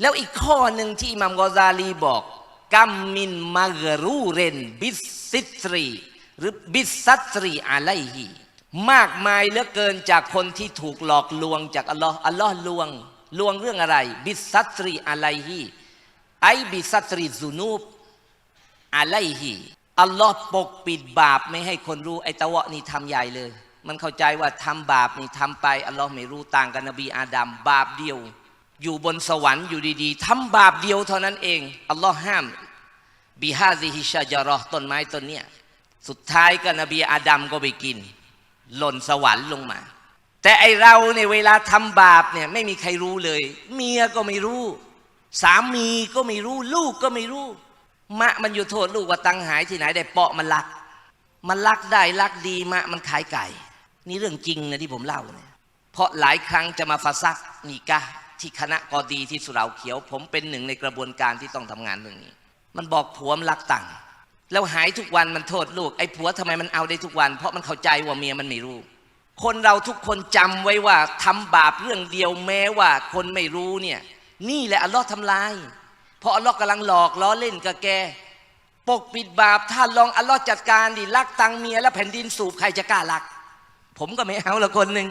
แล้วอีกข้อหนึ่งที่อิหมัมกอซาลีบอกกัมมินมากรูเรนบิสซิตรีหรือบิสซัตรีอะไลฮีมากมายเหลือเกินจากคนที่ถูกหลอกลวงจากอัลลอฮ์อัลลอฮ์ลวง ลวงเรื่องอะไร บิสซัตรีอะไลฮีไอบิสซัตรีซุนูบอะไลฮีอัลลอฮ์ปกปิดบาปไม่ให้คนรู้ไอตะวะนี่ทำใหญ่เลย มันเข้าใจว่าทำบาปนี่ทำไปอัลลอฮ์ไม่รู้ต่างกันนบีอาดัมบาปเดียว อยู่บนสวรรค์อยู่ดีๆทำบาปเดียวเท่านั้นเอง อัลลอฮ์ห้ามบิฮาซิฮิชาจารอต้นไม้ต้นเนี้ยสุดท้ายก็นบีอาดัมก็ไปกิน หล่นสวรรค์ลงมา แต่ไอเราเนี่ยเวลาทำบาปเนี่ยไม่มีใครรู้เลย เมียก็ไม่รู้ สามีก็ไม่รู้ ลูกก็ไม่รู้ มะมันอยู่โทษลูกว่าตังหายที่ไหนได้เปาะมันลัก มันลักได้ลักดีมะมันขายไก่ นี่เรื่องจริงนะที่ผมเล่าเนี่ยเพราะหลายครั้งจะมาฟาซักนีกะห์ ที่คณะกอดีที่สุเหราเขียว ผมเป็นหนึ่งในกระบวนการที่ต้องทำงานเรื่องนี้ มันบอกผัวมันลักตังแล้วหายทุกวันมันโทษลูกไอ้ผัวทำไมมันเอาได้ทุกวัน เพราะมันเข้าใจว่าเมียมันไม่รู้ คนเราทุกคนจำไว้ว่าทำบาปเรื่องเดียวแม้ว่าคนไม่รู้เนี่ยนี่แหละอัลลอฮ์ทำลาย เพราะอัลลอฮ์กำลังหลอกล้อเล่นกับแกปกปิดบาปถ้าลองอัลลอฮ์จัดการดิลักตังเมีย แล้วแผ่นดินสูบใครจะกล้าลัก ผมก็ไม่เอาละคนหนึ่ง